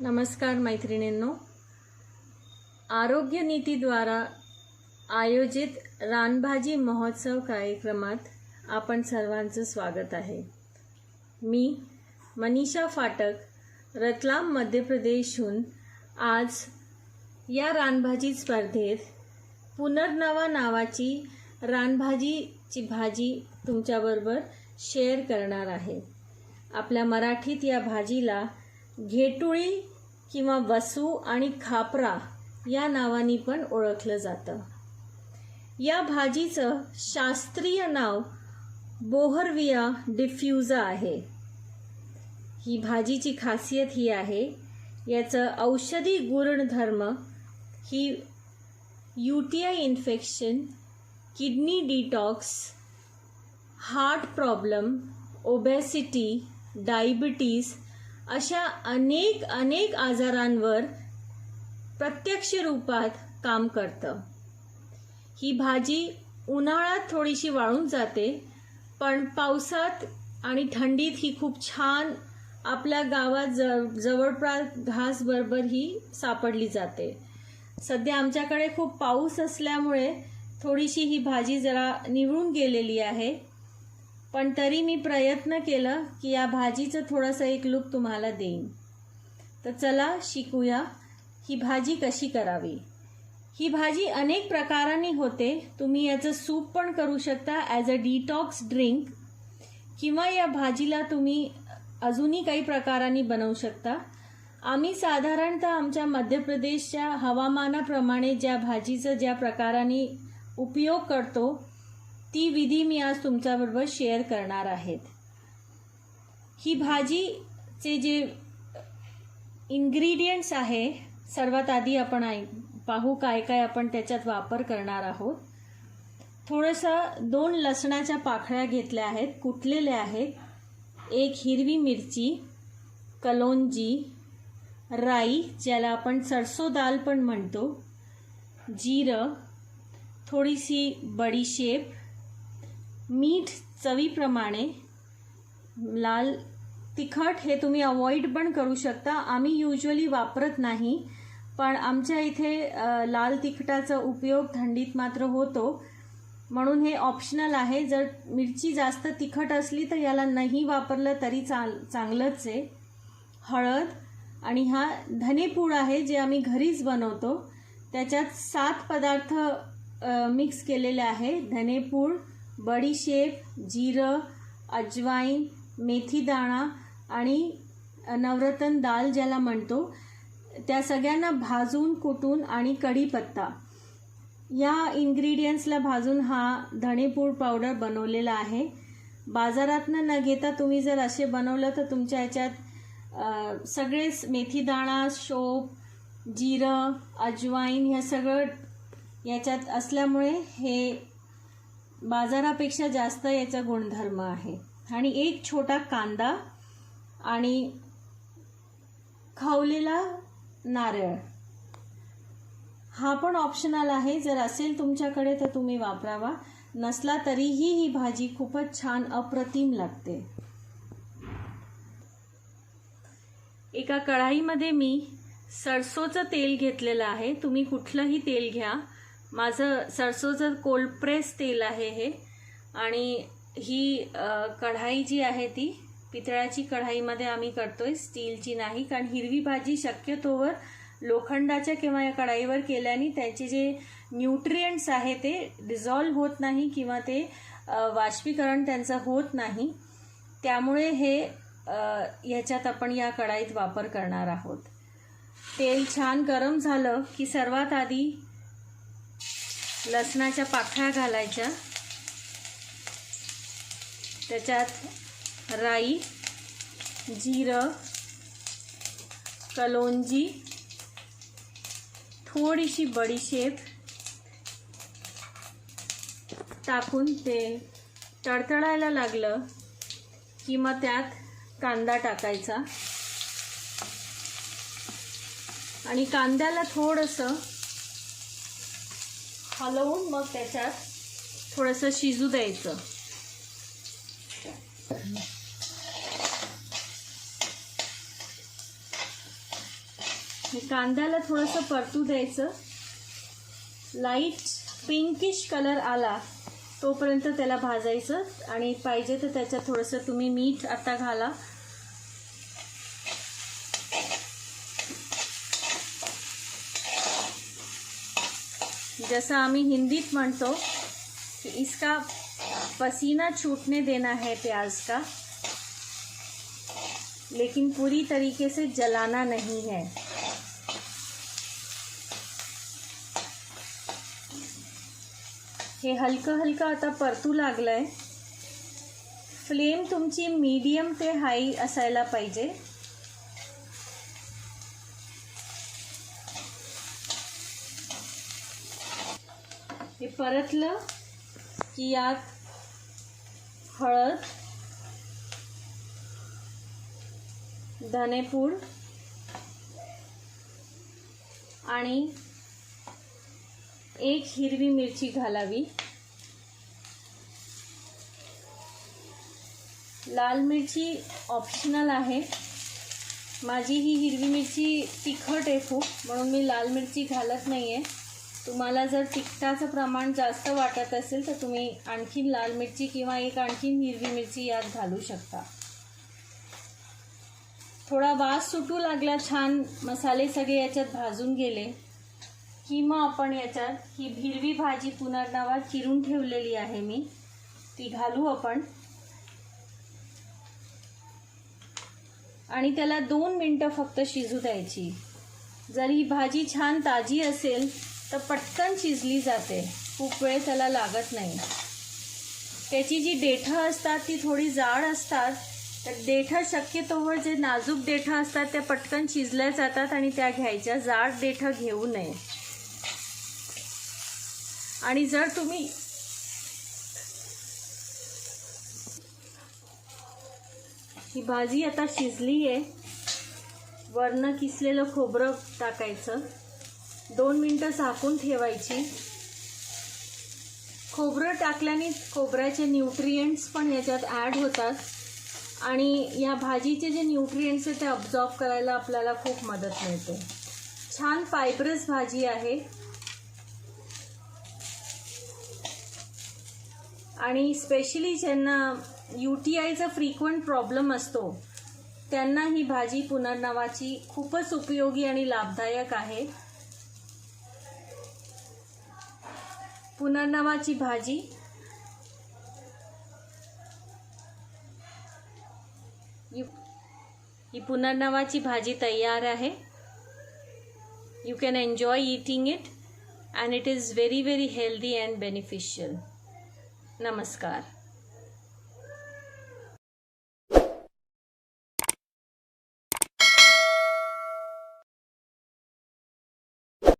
नमस्कार मैत्रिणींनो. आरोग्य नीतीद्वारा आयोजित रानभाजी महोत्सव कार्यक्रमात आपण सर्वांचं स्वागत आहे. मी मनीषा फाटक रतलाम मध्य प्रदेशहून आज या रानभाजी स्पर्धेत पुनर्नवा नावाची रानभाजीची भाजी तुमच्याबरोबर शेअर करणार आहे. आपल्या मराठीत या भाजीला घेटुळी किंवा वसू आणि खापरा या नावानी पण ओळखलं जातं. या भाजीचं शास्त्रीय नाव बोहरविया डिफ्युजा आहे. ही भाजीची खासियत ही आहे याचं औषधी गुणधर्म ही U T I infection kidney detox heart problem obesity diabetes अशा अनेक अनेक आजारांवर प्रत्यक्ष रूपात काम करतं. ही भाजी उन्हाळ्यात थोडीशी वाळून जाते पण पावसात आणि थंडीत ही खूप छान आपल्या गावात ज जवळपास घासबरोबर ही सापडली जाते. सध्या आमच्याकडे खूप पाऊस असल्यामुळे थोडीशी ही भाजी जरा निवळून गेलेली आहे. पण तरी मी प्रयत्न केलं की या भाजीचं थोडंसं एक लुक तुम्हाला देईन. तर चला शिकूया ही भाजी कशी करावी. ही भाजी अनेक प्रकारांनी होते. तुम्ही याचं सूप पण करू शकता ॲज अ डिटॉक्स ड्रिंक किंवा या भाजीला तुम्ही अजूनही काही प्रकारांनी बनवू शकता. आम्ही साधारणतः आमच्या मध्य प्रदेशच्या हवामानाप्रमाणे ज्या भाजीचं ज्या प्रकाराने उपयोग करतो ती विधी मी आज तुमच्याबरोबर शेअर करणार आहेत. ही भाजीचे जे इन्ग्रेडियंट्स आहे सर्वात आधी आपण ऐ पाहू काय काय आपण त्याच्यात वापर करणार आहोत. थोडंसं दोन लसणाच्या पाखळ्या घेतल्या आहेत कुटलेल्या आहेत. एक हिरवी मिरची कलोंजी राई ज्याला आपण सरसो दाल पण म्हणतो. जिरं थोडीशी बडीशेप मीठ चवीप्रमाणे लाल तिखट हे तुम्ही अवॉइड पण करू शकता. आम्ही युजली वापरत नाही पण आमच्या इथे लाल तिखटाचा उपयोग थंडीत मात्र होतो. म्हणून हे ऑप्शनल आहे. जर मिरची जास्त तिखट असली तर याला नाही वापरलं तरी चाल चांगलंच आहे. हळद आणि हा धनेपूड आहे जे आम्ही घरीच बनवतो. त्याच्यात सात पदार्थ मिक्स केलेले आहे. धनेपूड बडीशेप जिरं अजवाईन मेथीदाणा आणि नवरत्न दाल ज्याला म्हणतो त्या सगळ्यांना भाजून कुटून आणि कढीपत्ता. या इन्ग्रेडियंट्सला भाजून हा धणेपूड पावडर बनवलेला आहे. बाजारातनं न घेता तुम्ही जर असे बनवलं तर तुमच्या ह्याच्यात सगळेच मेथीदाणा शोप जिरं अजवाईन ह्या सगळं याच्यात असल्यामुळे हे बाजारापेक्षा जास्त याचा गुणधर्म आहे. आणि एक छोटा कांदा आणि खवलेला नारळ. हा पण ऑप्शनल आहे. जर असेल तुमच्याकडे तर तुम्ही वापरावा. नसला तरीही ही भाजी खूपच छान अप्रतिम लागते. एका कढाईमध्ये मी सरसोचं तेल घेतलेलं आहे. तुम्ही कुठलंही तेल घ्या. माझं सरसोचं कोल्ड प्रेस तेल आहे हे आणि ही कढाई जी आहे ती पितळाची कढाईमध्ये आम्ही करतोय स्टीलची नाही कारण हिरवी भाजी शक्यतोवर लोखंडाच्या किंवा या कढाईवर केल्याने त्याचे जे न्यूट्रियंट्स आहे ते डिझॉल्व होत नाही किंवा ते वाष्पीकरण त्यांचं होत नाही. त्यामुळे हे ह्याच्यात आपण या कढाईत वापर करणार आहोत. तेल छान गरम झालं की सर्वात आधी लसणाच्या पाखळ्या घालायच्या. त्याच्यात राई जिरं कलोंजी थोडीशी बडीशेप टाकून ते तडतडायला लागलं की मग त्यात कांदा टाकायचा. आणि कांद्याला थोडंसं हलवून मग त्याच्यात थोडंसं शिजू द्यायचं. कांद्याला थोडंसं परतू द्यायचं. लाइट पिंकिश कलर आला तोपर्यंत त्याला भाजायचं. आणि पाहिजे तर त्याच्यात थोडंसं तुम्ही मीठ आता घाला. जसं आम्ही हिंदीत म्हणतो कि इसका पसीना छूटने देना है प्याज का, लेकिन पूरी तरीके से जलाना नहीं है। हे हलकं हलकं आता परतू लागलंय। फ्लेम तुमची मीडियम ते हाई असायला पाहिजे। हे परतलं की यात हळद धनेपूड आणि एक हिरवी मिरची घालावी. लाल मिरची ऑप्शनल आहे. माझी ही हिरवी मिरची तिखट आहे खूप म्हणून मी लाल मिरची घालत नाही आहे तुम्हाला जर तिखटाचं प्रमाण जास्त वाटत असेल तर तुम्ही आणखीन लाल मिरची किंवा एक आणखीन हिरवी मिरची यात घालू शकता. थोडा वास सुटू लागला छान मसाले सगळे याच्यात भाजून गेले. की मग आपण याच्यात ही हिरवी भाजी पुनर्नावात चिरून ठेवलेली आहे मी. ती घालू आपण. आणि त्याला दोन मिनटं फक्त शिजू द्यायची. जर ही भाजी छान ताजी असेल तर पटकन शिजली जाते. खूप वेळ त्याला लागत नाही. त्याची जी देठं असतात ती थोडी जाड असतात. तर देठं शक्यतोवर जे नाजूक देठं असतात त्या पटकन शिजल्या जातात आणि त्या घ्यायच्या. जाड देठं घेऊ नये. आणि जर तुम्ही ही भाजी आता शिजली आहे वरनं किसलेलं खोबरं टाकायचं. दोन मिनटं झाकून ठेवायची. खोबरं टाकल्याने खोबऱ्याचे न्यूट्रियंट्स पण याच्यात ॲड होतात. आणि या भाजीचे जे न्यूट्रियंट्स आहेत ते अब्झॉर्ब करायला आपल्याला खूप मदत मिळते. छान फायब्रस भाजी आहे. आणि स्पेशली ज्यांना यू टी आयचा फ्रिक्वंट प्रॉब्लेम असतो त्यांना ही भाजी पुनर्नवाची खूपच उपयोगी आणि लाभदायक आहे. पुनर्नवाची भाजी. ही पुनर्नवाची भाजी तैयार है you can enjoy eating it and it is very very healthy and beneficial नमस्कार.